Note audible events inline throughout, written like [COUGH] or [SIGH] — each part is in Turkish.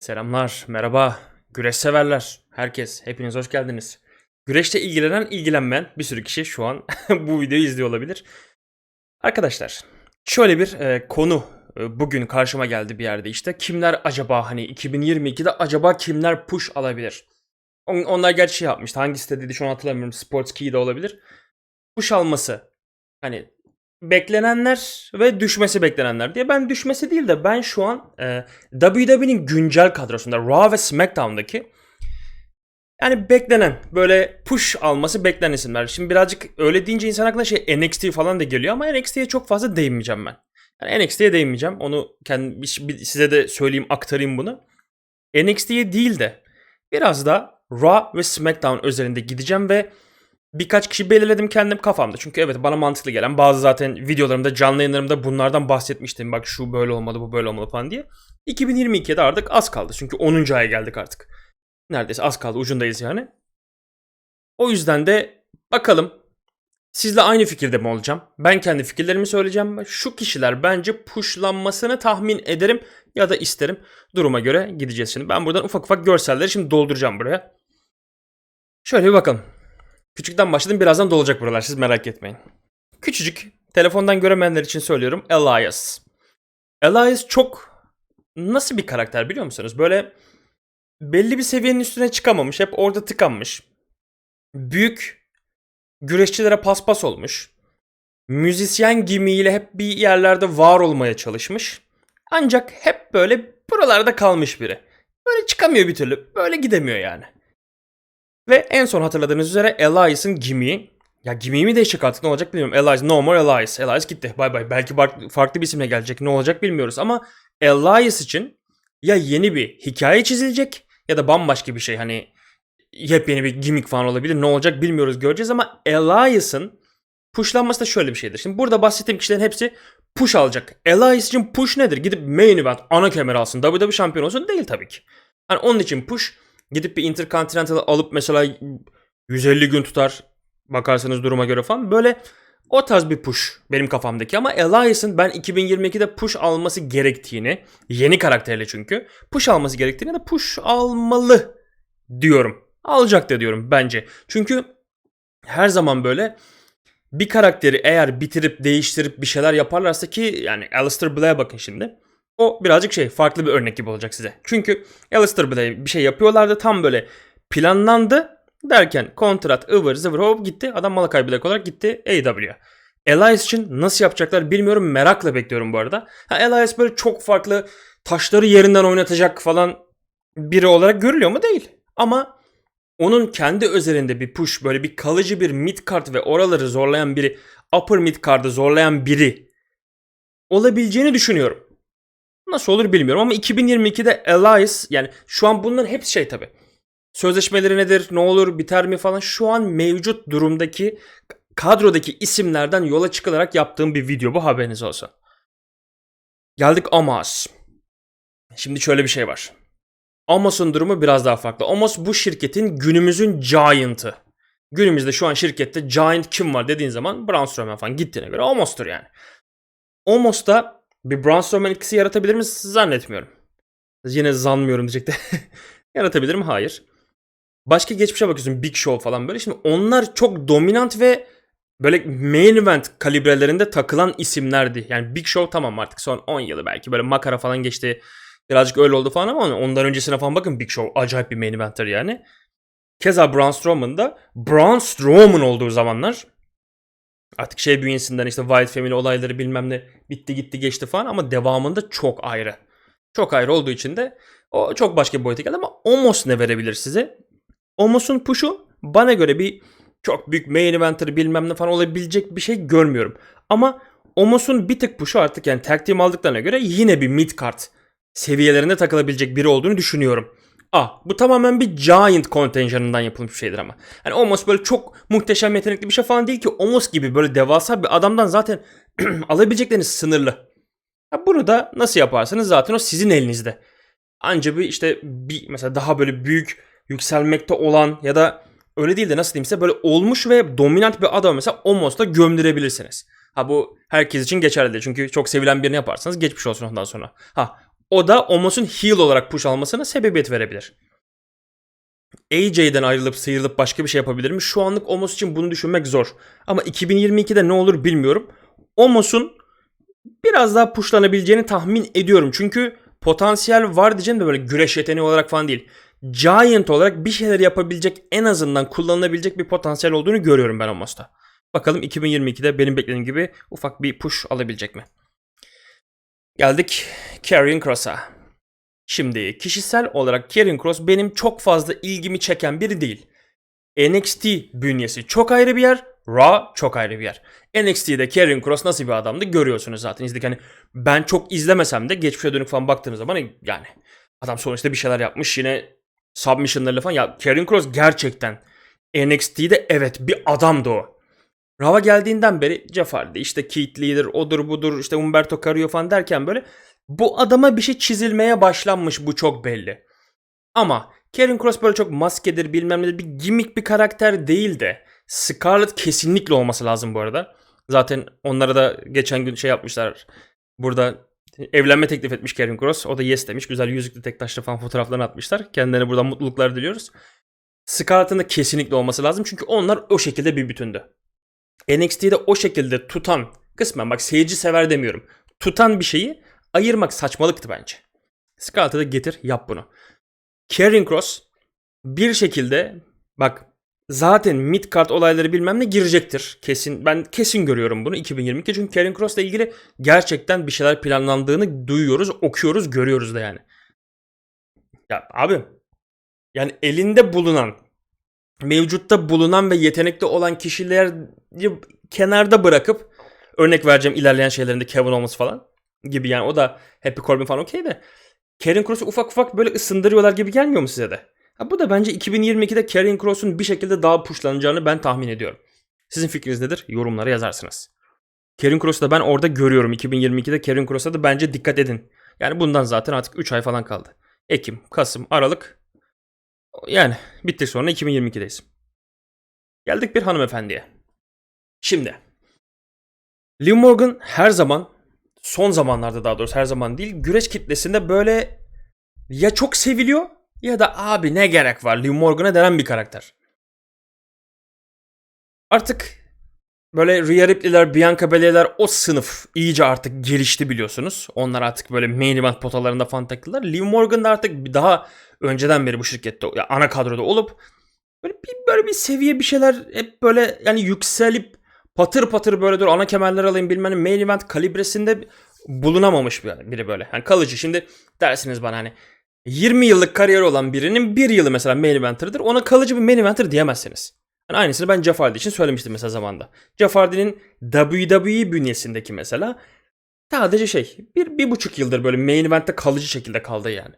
Selamlar, merhaba, güreş severler, herkes, hepiniz hoş geldiniz. Güreşle ilgilenen, ilgilenmeyen bir sürü kişi şu an [LAUGHS] bu videoyu izliyor olabilir. Arkadaşlar, şöyle bir e, konu e, bugün karşıma geldi bir yerde işte. Kimler acaba hani 2022'de acaba kimler push alabilir? On- onlar gerçi şey yapmıştı, hangi sitedeydi şu an hatırlamıyorum, Sports de olabilir. Push alması, hani beklenenler ve düşmesi beklenenler diye. Ben düşmesi değil de ben şu an e, WWE'nin güncel kadrosunda Raw ve SmackDown'daki yani beklenen böyle push alması beklenen isimler. Şimdi birazcık öyle deyince insan aklına şey NXT falan da geliyor ama NXT'ye çok fazla değinmeyeceğim ben. Yani NXT'ye değinmeyeceğim. Onu kendi, size de söyleyeyim aktarayım bunu. NXT'ye değil de biraz da Raw ve SmackDown üzerinde gideceğim ve birkaç kişi belirledim kendim kafamda. Çünkü evet bana mantıklı gelen bazı zaten videolarımda canlı yayınlarımda bunlardan bahsetmiştim. Bak şu böyle olmalı bu böyle olmalı falan diye. 2022'de artık az kaldı. Çünkü 10. aya geldik artık. Neredeyse az kaldı ucundayız yani. O yüzden de bakalım sizle aynı fikirde mi olacağım? Ben kendi fikirlerimi söyleyeceğim. Şu kişiler bence pushlanmasını tahmin ederim ya da isterim. Duruma göre gideceğiz şimdi. Ben buradan ufak ufak görselleri şimdi dolduracağım buraya. Şöyle bir bakalım. Küçükten başladım birazdan dolacak buralar siz merak etmeyin. Küçücük telefondan göremeyenler için söylüyorum Elias. Elias çok nasıl bir karakter biliyor musunuz? Böyle belli bir seviyenin üstüne çıkamamış. Hep orada tıkanmış. Büyük güreşçilere paspas olmuş. Müzisyen gimiyle hep bir yerlerde var olmaya çalışmış. Ancak hep böyle buralarda kalmış biri. Böyle çıkamıyor bir türlü. Böyle gidemiyor yani. Ve en son hatırladığınız üzere Elias'ın gimiği. Ya gimiği mi değişecek artık ne olacak bilmiyorum. Elias, no more Elias. Elias gitti. Bay bay. Belki farklı bir isimle gelecek. Ne olacak bilmiyoruz. Ama Elias için ya yeni bir hikaye çizilecek ya da bambaşka bir şey. Hani yepyeni bir gimmick falan olabilir. Ne olacak bilmiyoruz göreceğiz ama Elias'ın pushlanması da şöyle bir şeydir. Şimdi burada bahsettiğim kişilerin hepsi push alacak. Elias için push nedir? Gidip main event ana kemer alsın. WWE şampiyon olsun değil tabii ki. Hani onun için push Gidip bir Intercontinental alıp mesela 150 gün tutar bakarsanız duruma göre falan. Böyle o tarz bir push benim kafamdaki ama Elias'ın ben 2022'de push alması gerektiğini, yeni karakterle çünkü, push alması gerektiğini de push almalı diyorum. Alacak da diyorum bence. Çünkü her zaman böyle bir karakteri eğer bitirip değiştirip bir şeyler yaparlarsa ki yani Alistair Black'e bakın şimdi. O birazcık şey farklı bir örnek gibi olacak size. Çünkü Alistair Black'e bir şey yapıyorlardı tam böyle planlandı derken kontrat ıvır zıvır hop gitti. Adam Malakai Black olarak gitti AEW'ye. Elias için nasıl yapacaklar bilmiyorum merakla bekliyorum bu arada. Ha, Elias böyle çok farklı taşları yerinden oynatacak falan biri olarak görülüyor mu? Değil. Ama onun kendi özelinde bir push böyle bir kalıcı bir mid card ve oraları zorlayan biri upper mid card'ı zorlayan biri olabileceğini düşünüyorum. Nasıl olur bilmiyorum ama 2022'de Elias yani şu an bunların hepsi şey tabi. Sözleşmeleri nedir, ne olur, biter mi falan şu an mevcut durumdaki kadrodaki isimlerden yola çıkılarak yaptığım bir video bu haberiniz olsun. Geldik Amos. Şimdi şöyle bir şey var. Amos'un durumu biraz daha farklı. Amos bu şirketin günümüzün giant'ı. Günümüzde şu an şirkette giant kim var dediğin zaman Braun Strowman falan gittiğine göre Amos'tur yani. Amos da bir Braun Strowman etkisi yaratabilir mi? Zannetmiyorum. Yine zanmıyorum diyecekti. [LAUGHS] yaratabilir mi? Hayır. Başka geçmişe bakıyorsun Big Show falan böyle. Şimdi onlar çok dominant ve böyle main event kalibrelerinde takılan isimlerdi. Yani Big Show tamam artık son 10 yılı belki böyle makara falan geçti. Birazcık öyle oldu falan ama ondan öncesine falan bakın Big Show acayip bir main eventer yani. Keza Braun Strowman da Braun Strowman olduğu zamanlar Artık şey bünyesinden işte Wild Family olayları bilmem ne bitti gitti geçti falan ama devamında çok ayrı. Çok ayrı olduğu için de o çok başka bir boyuta geldi ama Omos ne verebilir size? Omos'un push'u bana göre bir çok büyük main eventer bilmem ne falan olabilecek bir şey görmüyorum. Ama Omos'un bir tık push'u artık yani tag team aldıklarına göre yine bir mid card seviyelerinde takılabilecek biri olduğunu düşünüyorum. Ah bu tamamen bir Giant kontenjanından yapılmış bir şeydir ama. Hani Omos böyle çok muhteşem yetenekli bir şey falan değil ki. Omos gibi böyle devasa bir adamdan zaten [CLEARS THROAT] alabilecekleriniz sınırlı. Ya bunu da nasıl yaparsanız zaten o sizin elinizde. Anca bir işte bir mesela daha böyle büyük yükselmekte olan ya da öyle değil de nasıl diyeyim size böyle olmuş ve dominant bir adam mesela Omos'ta gömdürebilirsiniz. Ha bu herkes için geçerli değil. Çünkü çok sevilen birini yaparsanız geçmiş olsun ondan sonra. Ha O da Omos'un heel olarak push almasına sebebiyet verebilir. AJ'den ayrılıp sıyrılıp başka bir şey yapabilir mi? Şu anlık Omos için bunu düşünmek zor. Ama 2022'de ne olur bilmiyorum. Omos'un biraz daha pushlanabileceğini tahmin ediyorum. Çünkü potansiyel var diyeceğim de böyle güreş yeteneği olarak falan değil. Giant olarak bir şeyler yapabilecek en azından kullanılabilecek bir potansiyel olduğunu görüyorum ben Omos'ta. Bakalım 2022'de benim beklediğim gibi ufak bir push alabilecek mi? Geldik Karrion Cross'a. Şimdi kişisel olarak Karrion Cross benim çok fazla ilgimi çeken biri değil. NXT bünyesi çok ayrı bir yer, Raw çok ayrı bir yer. NXT'de Karrion Cross nasıl bir adamdı görüyorsunuz zaten. İzledik hani ben çok izlemesem de geçmişe dönük falan baktığınız zaman yani adam sonuçta bir şeyler yapmış yine submissionlarla falan. Ya Karrion Cross gerçekten NXT'de evet bir adamdı o. Raw'a geldiğinden beri Jeff Hardy işte Keith Leader odur budur işte Humberto Carrillo falan derken böyle bu adama bir şey çizilmeye başlanmış bu çok belli. Ama Karen Cross böyle çok maskedir bilmem nedir bir gimmick bir karakter değil de Scarlett kesinlikle olması lazım bu arada. Zaten onlara da geçen gün şey yapmışlar. Burada evlenme teklif etmiş Karen Cross. O da yes demiş. Güzel yüzüklü tek taşlı falan fotoğraflarını atmışlar. Kendilerine buradan mutluluklar diliyoruz. Scarlett'ın da kesinlikle olması lazım. Çünkü onlar o şekilde bir bütündü. NXT'de o şekilde tutan kısmen bak seyirci sever demiyorum. Tutan bir şeyi ayırmak saçmalıktı bence. Scarlett'a da getir yap bunu. Karrion Cross bir şekilde bak zaten mid card olayları bilmem ne girecektir. Kesin ben kesin görüyorum bunu 2022 çünkü Karrion Cross'la ilgili gerçekten bir şeyler planlandığını duyuyoruz, okuyoruz, görüyoruz da yani. Ya abi yani elinde bulunan mevcutta bulunan ve yetenekli olan kişileri kenarda bırakıp örnek vereceğim ilerleyen şeylerinde Kevin Owens falan gibi yani o da Happy Corbin falan okey de Karrion Cross'u ufak ufak böyle ısındırıyorlar gibi gelmiyor mu size de? Ha, bu da bence 2022'de Karrion Cross'un bir şekilde daha pushlanacağını ben tahmin ediyorum. Sizin fikriniz nedir? Yorumlara yazarsınız. Karrion Cross'u da ben orada görüyorum. 2022'de Karrion Cross'a da bence dikkat edin. Yani bundan zaten artık 3 ay falan kaldı. Ekim, Kasım, Aralık. Yani bitti sonra 2022'deyiz. Geldik bir hanımefendiye. Şimdi. Liv Morgan her zaman son zamanlarda daha doğrusu her zaman değil güreş kitlesinde böyle ya çok seviliyor ya da abi ne gerek var Liv Morgan'a denen bir karakter. Artık böyle Rhea Ripley'ler, Bianca Belair'ler o sınıf iyice artık gelişti biliyorsunuz. Onlar artık böyle main event potalarında falan takıldılar. Liv Morgan da artık daha önceden beri bu şirkette ya ana kadroda olup böyle bir, böyle bir seviye bir şeyler hep böyle yani yükselip patır patır böyle dur ana kemerler alayım bilmem ne main event kalibresinde bulunamamış biri böyle. Yani kalıcı. Şimdi dersiniz bana hani 20 yıllık kariyeri olan birinin bir yılı mesela main eventer'dır. Ona kalıcı bir main eventer diyemezsiniz. Yani aynısını ben Jeff için söylemiştim mesela zamanda. Jeff WWE bünyesindeki mesela sadece şey bir, bir buçuk yıldır böyle main event'te kalıcı şekilde kaldı yani.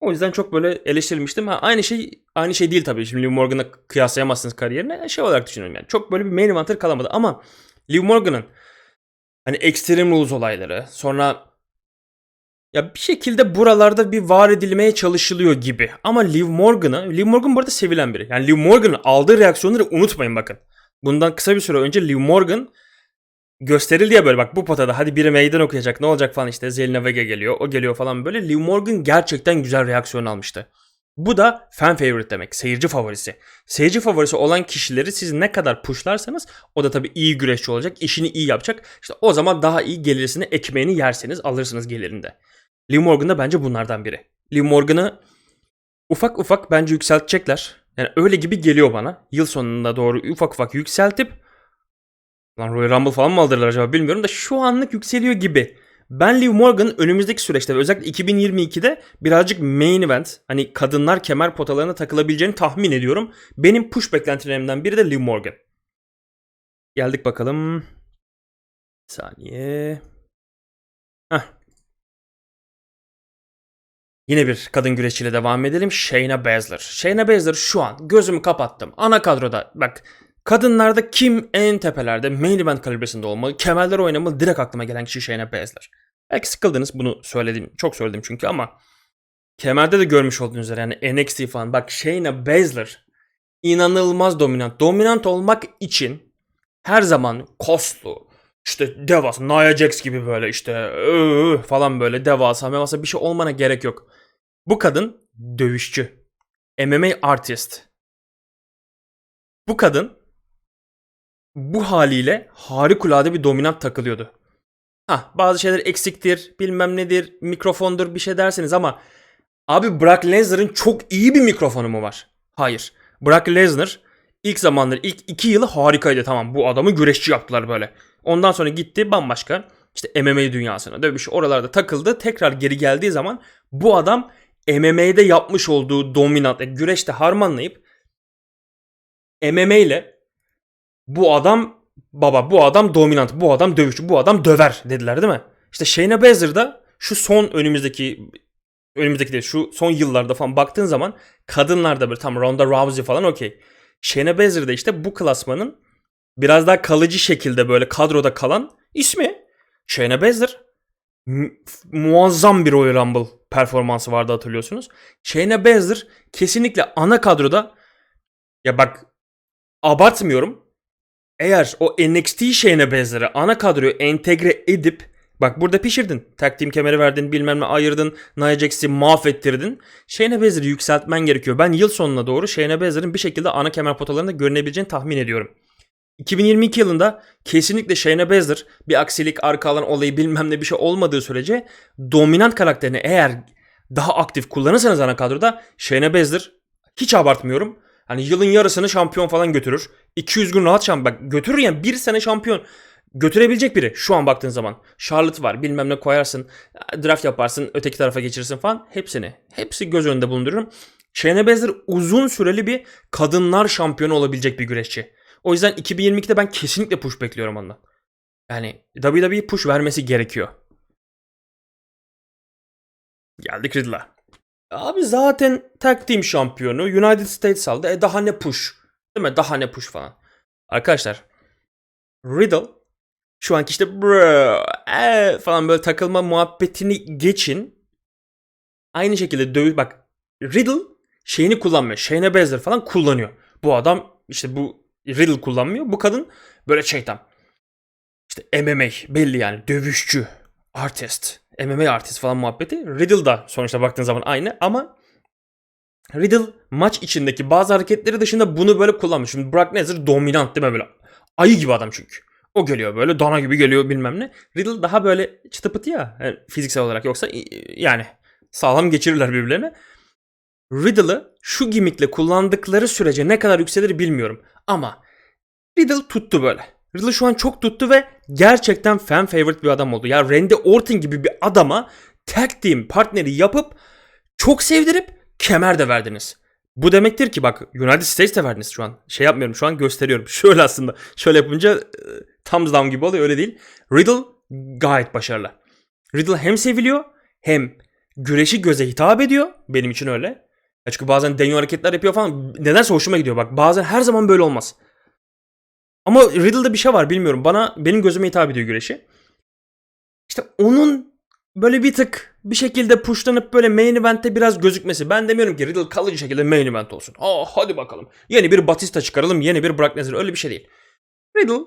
O yüzden çok böyle eleştirilmiştim. Ha, aynı şey aynı şey değil tabii. Şimdi Liv Morgan'la kıyaslayamazsınız kariyerine. Şey olarak düşünüyorum yani. Çok böyle bir main eventer kalamadı ama Liv Morgan'ın hani Extreme Rules olayları sonra ya bir şekilde buralarda bir var edilmeye çalışılıyor gibi. Ama Liv Morgan'ı, Liv Morgan bu arada sevilen biri. Yani Liv Morgan'ın aldığı reaksiyonları unutmayın bakın. Bundan kısa bir süre önce Liv Morgan gösterildi ya böyle bak bu potada hadi biri meydan okuyacak ne olacak falan işte Zelina Vega geliyor o geliyor falan böyle. Liv Morgan gerçekten güzel reaksiyon almıştı. Bu da fan favorite demek. Seyirci favorisi. Seyirci favorisi olan kişileri siz ne kadar pushlarsanız o da tabii iyi güreşçi olacak. işini iyi yapacak. İşte o zaman daha iyi gelirisini, ekmeğini yerseniz alırsınız gelirinde. Liv Morgan da bence bunlardan biri. Liv Morgan'ı ufak ufak bence yükseltecekler. Yani öyle gibi geliyor bana. Yıl sonunda doğru ufak ufak yükseltip Lan Royal Rumble falan mı aldırırlar acaba bilmiyorum da şu anlık yükseliyor gibi. Ben Liv Morgan'ın önümüzdeki süreçte özellikle 2022'de birazcık main event hani kadınlar kemer potalarına takılabileceğini tahmin ediyorum. Benim push beklentilerimden biri de Liv Morgan. Geldik bakalım. Bir saniye. Heh. Yine bir kadın güreşçiyle devam edelim. Shayna Baszler. Shayna Baszler şu an gözümü kapattım. Ana kadroda bak Kadınlarda kim en tepelerde main event kalibresinde olmalı, kemerler oynamalı direkt aklıma gelen kişi Shayna Baszler. Belki sıkıldınız bunu söyledim, çok söyledim çünkü ama kemerde de görmüş olduğunuz üzere yani NXT falan. Bak Shayna Baszler inanılmaz dominant. Dominant olmak için her zaman koslu, işte devasa Nia Jax gibi böyle işte "Öö" falan böyle devasa mevasa bir şey olmana gerek yok. Bu kadın dövüşçü. MMA artist. Bu kadın bu haliyle harikulade bir dominant takılıyordu. Ha bazı şeyler eksiktir, bilmem nedir, mikrofondur bir şey dersiniz ama abi Brock Lesnar'ın çok iyi bir mikrofonu mu var? Hayır. Brock Lesnar ilk zamanlar ilk iki yılı harikaydı tamam. Bu adamı güreşçi yaptılar böyle. Ondan sonra gitti bambaşka işte MMA dünyasına dövüş oralarda takıldı. Tekrar geri geldiği zaman bu adam MMA'de yapmış olduğu dominant, yani güreşte harmanlayıp MMA ile bu adam baba bu adam dominant, bu adam dövüşçü, bu adam döver dediler değil mi? İşte Shayna Baszler'da şu son önümüzdeki önümüzdeki değil şu son yıllarda falan baktığın zaman kadınlarda böyle tam Ronda Rousey falan okey. Shayna Baszler'da işte bu klasmanın biraz daha kalıcı şekilde böyle kadroda kalan ismi Shayna Baszler. Mu- muazzam bir Royal Rumble performansı vardı hatırlıyorsunuz. Shayna Baszler kesinlikle ana kadroda ya bak abartmıyorum. Eğer o NXT Shayna Baszler'ı ana kadroya entegre edip bak burada pişirdin. Team kemeri verdin bilmem ne ayırdın. Nia Jax'i mahvettirdin. Shayna Baszler'ı yükseltmen gerekiyor. Ben yıl sonuna doğru Shayna Baszler'ın bir şekilde ana kemer potalarında görünebileceğini tahmin ediyorum. 2022 yılında kesinlikle Shayna Baszler bir aksilik, arka alan olayı bilmem ne bir şey olmadığı sürece dominant karakterini eğer daha aktif kullanırsanız ana kadroda Shayna Baszler hiç abartmıyorum. Hani yılın yarısını şampiyon falan götürür. 200 gün rahat şampiyon. Bak götürür yani bir sene şampiyon götürebilecek biri şu an baktığın zaman. Charlotte var bilmem ne koyarsın. Draft yaparsın öteki tarafa geçirirsin falan. Hepsini. Hepsi göz önünde bulundururum. Shayna Baszler uzun süreli bir kadınlar şampiyonu olabilecek bir güreşçi. O yüzden 2022'de ben kesinlikle push bekliyorum ondan. Yani WWE push vermesi gerekiyor. Geldik Riddle'a. Abi zaten tag team şampiyonu United States aldı. E daha ne push? Değil mi? Daha ne push falan. Arkadaşlar Riddle şu anki işte bro ee, falan böyle takılma muhabbetini geçin. Aynı şekilde dövüş bak Riddle şeyini kullanmıyor. Shayna Baszler falan kullanıyor. Bu adam işte bu Riddle kullanmıyor. Bu kadın böyle şeytan. İşte MMA belli yani dövüşçü, artist, MMA artist falan muhabbeti. Riddle da sonuçta baktığın zaman aynı ama Riddle maç içindeki bazı hareketleri dışında bunu böyle kullanmış. Şimdi Brock Lesnar dominant değil mi böyle? Ayı gibi adam çünkü. O geliyor böyle dana gibi geliyor bilmem ne. Riddle daha böyle çıtı pıtı ya yani fiziksel olarak yoksa yani sağlam geçirirler birbirlerine. Riddle'ı şu gimmickle kullandıkları sürece ne kadar yükselir bilmiyorum. Ama Riddle tuttu böyle. Riddle şu an çok tuttu ve gerçekten fan favorite bir adam oldu. Ya Randy Orton gibi bir adama tag team partneri yapıp çok sevdirip kemer de verdiniz. Bu demektir ki bak United States de verdiniz şu an. Şey yapmıyorum şu an gösteriyorum. [LAUGHS] Şöyle aslında şöyle yapınca e, thumbs down gibi oluyor öyle değil. Riddle gayet başarılı. Riddle hem seviliyor hem güreşi göze hitap ediyor. Benim için öyle. Çünkü bazen deniyor hareketler yapıyor falan. Nedense hoşuma gidiyor bak. Bazen her zaman böyle olmaz. Ama Riddle'da bir şey var bilmiyorum. Bana benim gözüme hitap ediyor güreşi. İşte onun böyle bir tık bir şekilde pushlanıp böyle main event'te biraz gözükmesi. Ben demiyorum ki Riddle kalıcı şekilde main event olsun. Aa hadi bakalım. Yeni bir Batista çıkaralım, yeni bir Brock Lesnar. Öyle bir şey değil. Riddle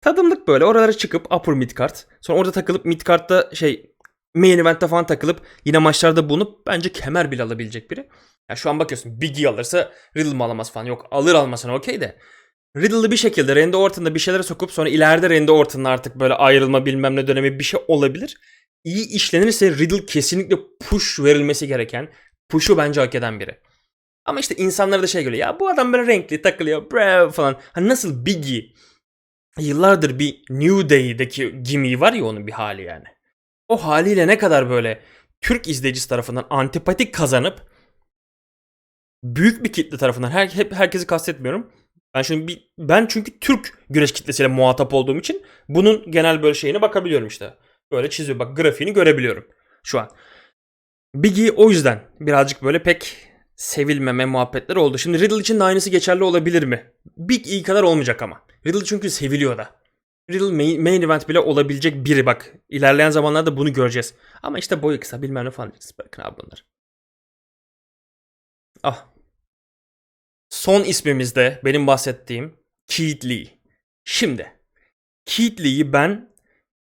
tadımlık böyle oralara çıkıp upper mid card. Sonra orada takılıp mid card'da şey main event'te falan takılıp yine maçlarda bulunup bence kemer bile alabilecek biri. Ya şu an bakıyorsun Big E alırsa Riddle mı alamaz falan. Yok alır almasına okey de. Riddle'ı bir şekilde Randy Orton'da bir şeylere sokup sonra ileride Randy Orton'la artık böyle ayrılma bilmem ne dönemi bir şey olabilir. İyi işlenirse Riddle kesinlikle push verilmesi gereken, push'u bence hak eden biri. Ama işte insanlara da şey geliyor. Ya bu adam böyle renkli takılıyor bro falan. Hani nasıl Biggie yıllardır bir New Day'deki gimmiği var ya onun bir hali yani. O haliyle ne kadar böyle Türk izleyicisi tarafından antipatik kazanıp büyük bir kitle tarafından her, hep herkesi kastetmiyorum. Ben şimdi bir, ben çünkü Türk güreş kitlesiyle muhatap olduğum için bunun genel böyle şeyine bakabiliyorum işte. Böyle çiziyor bak grafiğini görebiliyorum şu an. Biggie o yüzden birazcık böyle pek sevilmeme muhabbetler oldu. Şimdi Riddle için de aynısı geçerli olabilir mi? Big E kadar olmayacak ama. Riddle çünkü seviliyor da. Riddle main, main event bile olabilecek biri bak. İlerleyen zamanlarda bunu göreceğiz. Ama işte boyu kısa bilmem ne falan. Bakın abi bunlar. Ah. Son ismimiz de benim bahsettiğim Keith Lee. Şimdi Keith Lee'yi ben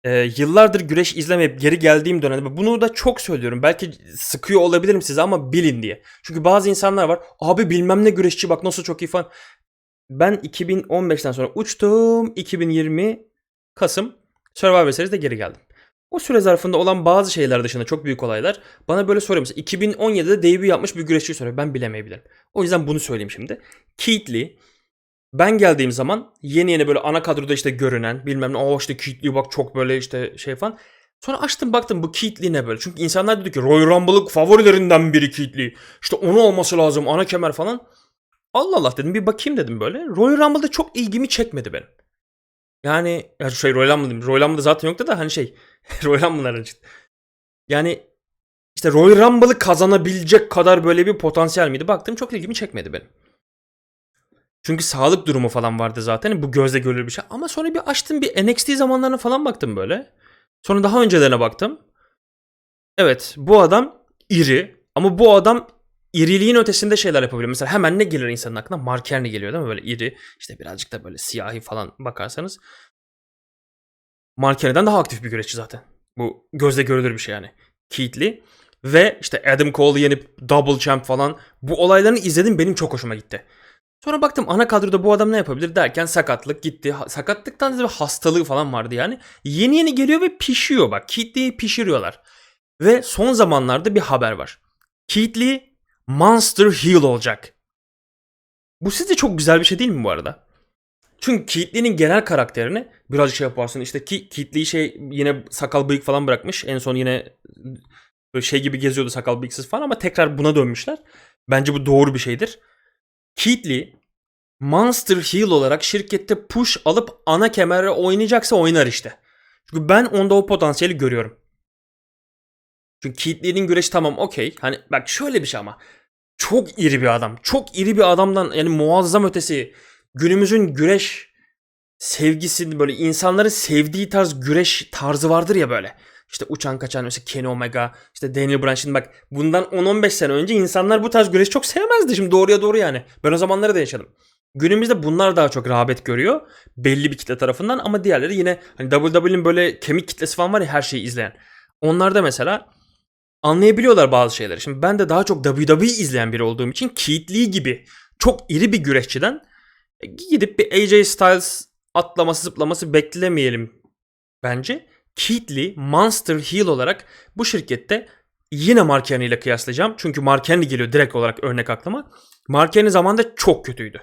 e, yıllardır güreş izlemeyip geri geldiğim dönemde bunu da çok söylüyorum. Belki sıkıyor olabilirim size ama bilin diye. Çünkü bazı insanlar var. Abi bilmem ne güreşçi bak nasıl çok iyi falan. Ben 2015'ten sonra uçtum. 2020 Kasım Survivor Series'de geri geldim. O süre zarfında olan bazı şeyler dışında çok büyük olaylar bana böyle soruyor mesela 2017'de debut yapmış bir güreşçi soruyor. Ben bilemeyebilirim. O yüzden bunu söyleyeyim şimdi. Keith Lee ben geldiğim zaman yeni yeni böyle ana kadroda işte görünen bilmem ne o işte Keith Lee bak çok böyle işte şey falan. Sonra açtım baktım bu Keith Lee ne böyle. Çünkü insanlar dedi ki Royal Rumble'lık favorilerinden biri Keith Lee. İşte onu olması lazım ana kemer falan. Allah Allah dedim bir bakayım dedim böyle. Royal Rumble'da çok ilgimi çekmedi benim. Yani ya şey Royal Rumble diyeyim. Royal Rumble'da zaten yoktu da hani şey [LAUGHS] Royal Rumble'ların için. Yani işte Royal Rumble'ı kazanabilecek kadar böyle bir potansiyel miydi? Baktım çok ilgimi çekmedi benim. Çünkü sağlık durumu falan vardı zaten. Bu gözle görülür bir şey. Ama sonra bir açtım bir NXT zamanlarına falan baktım böyle. Sonra daha öncelerine baktım. Evet bu adam iri. Ama bu adam iriliğin ötesinde şeyler yapabiliyor. Mesela hemen ne gelir insanın aklına? Mark Henry geliyor değil mi? Böyle iri. işte birazcık da böyle siyahi falan bakarsanız. Mark Henry'den daha aktif bir güreşçi zaten. Bu gözle görülür bir şey yani. Keith Lee. Ve işte Adam Cole'u yenip double champ falan. Bu olaylarını izledim benim çok hoşuma gitti. Sonra baktım ana kadroda bu adam ne yapabilir derken sakatlık gitti. Sakatlıktan ziyade hastalığı falan vardı yani. Yeni yeni geliyor ve pişiyor bak. Keith Lee'yi pişiriyorlar. Ve son zamanlarda bir haber var. Keith Lee Monster Heel olacak. Bu sizce çok güzel bir şey değil mi bu arada? Çünkü Keith Lee'nin genel karakterini birazcık şey yaparsın. İşte ki Keith Lee şey yine sakal bıyık falan bırakmış. En son yine böyle şey gibi geziyordu sakal bıyıksız falan ama tekrar buna dönmüşler. Bence bu doğru bir şeydir. Keith Lee Monster Heel olarak şirkette push alıp ana kemere oynayacaksa oynar işte. Çünkü ben onda o potansiyeli görüyorum. Çünkü Keith Lee'nin güreşi tamam okey. Hani bak şöyle bir şey ama. Çok iri bir adam. Çok iri bir adamdan yani muazzam ötesi. Günümüzün güreş sevgisi böyle insanların sevdiği tarz güreş tarzı vardır ya böyle. İşte uçan kaçan mesela Kenny Omega, işte Daniel Bryan şimdi bak bundan 10-15 sene önce insanlar bu tarz güreş çok sevmezdi şimdi doğruya doğru yani. Ben o zamanları da yaşadım. Günümüzde bunlar daha çok rağbet görüyor belli bir kitle tarafından ama diğerleri yine hani WWE'nin böyle kemik kitlesi falan var ya her şeyi izleyen. Onlar da mesela anlayabiliyorlar bazı şeyleri. Şimdi ben de daha çok WWE izleyen biri olduğum için Keith Lee gibi çok iri bir güreşçiden e, gidip bir AJ Styles atlaması zıplaması beklemeyelim bence. Keith Lee Monster Heel olarak bu şirkette yine Mark Henry ile kıyaslayacağım. Çünkü Mark Henry geliyor direkt olarak örnek aklıma. Mark Henry zamanında çok kötüydü.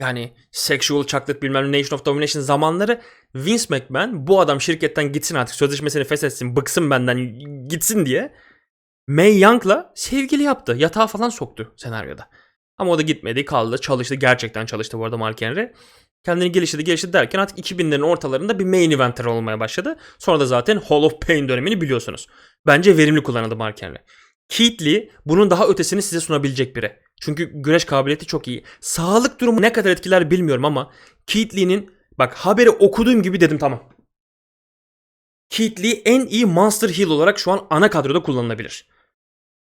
Yani Sexual Chocolate bilmem Nation of Domination zamanları Vince McMahon bu adam şirketten gitsin artık sözleşmesini feshetsin bıksın benden gitsin diye May Young'la sevgili yaptı. Yatağa falan soktu senaryoda. Ama o da gitmedi kaldı çalıştı gerçekten çalıştı bu arada Mark Henry. Kendini geliştirdi geliştirdi derken artık 2000'lerin ortalarında bir main eventer olmaya başladı. Sonra da zaten Hall of Pain dönemini biliyorsunuz. Bence verimli kullanıldı Mark Henry. Keith Lee bunun daha ötesini size sunabilecek biri. Çünkü güreş kabiliyeti çok iyi. Sağlık durumu ne kadar etkiler bilmiyorum ama Keith Lee'nin bak haberi okuduğum gibi dedim tamam. Keith Lee en iyi Monster Heel olarak şu an ana kadroda kullanılabilir.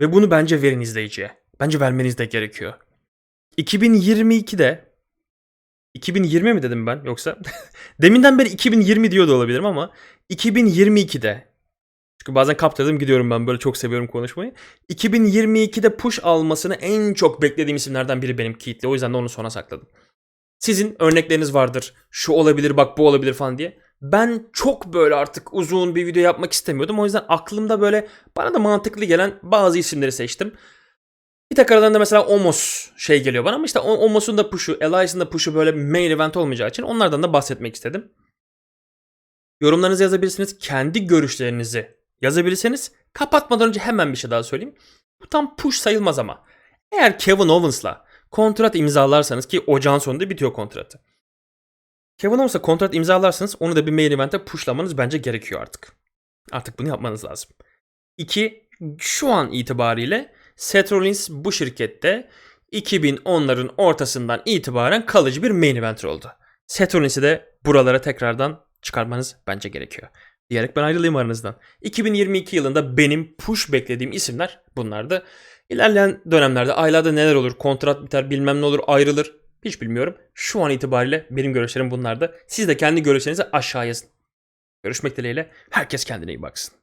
Ve bunu bence verin izleyiciye. Bence vermeniz de gerekiyor. 2022'de 2020 mi dedim ben yoksa? [LAUGHS] Deminden beri 2020 diyor da olabilirim ama 2022'de çünkü bazen kaptırdım gidiyorum ben böyle çok seviyorum konuşmayı. 2022'de push almasını en çok beklediğim isimlerden biri benim Keith'le. O yüzden de onu sona sakladım. Sizin örnekleriniz vardır. Şu olabilir bak bu olabilir falan diye. Ben çok böyle artık uzun bir video yapmak istemiyordum. O yüzden aklımda böyle bana da mantıklı gelen bazı isimleri seçtim. Bir tek aradan da mesela Omos şey geliyor bana ama işte Omos'un da push'u, Elias'ın da push'u böyle main event olmayacağı için onlardan da bahsetmek istedim. Yorumlarınızı yazabilirsiniz. Kendi görüşlerinizi yazabilirseniz kapatmadan önce hemen bir şey daha söyleyeyim. Bu tam push sayılmaz ama. Eğer Kevin Owens'la kontrat imzalarsanız ki ocağın sonunda bitiyor kontratı. Kevin Owens'la kontrat imzalarsanız onu da bir main event'e pushlamanız bence gerekiyor artık. Artık bunu yapmanız lazım. İki, şu an itibariyle Seth Rollins bu şirkette 2010'ların ortasından itibaren kalıcı bir main eventer oldu. Seth Rollins'i de buralara tekrardan çıkarmanız bence gerekiyor. Diyerek ben ayrılayım aranızdan. 2022 yılında benim push beklediğim isimler bunlardı. İlerleyen dönemlerde aylarda neler olur, kontrat biter, bilmem ne olur, ayrılır. Hiç bilmiyorum. Şu an itibariyle benim görüşlerim bunlardı. Siz de kendi görüşlerinizi aşağı yazın. Görüşmek dileğiyle. Herkes kendine iyi baksın.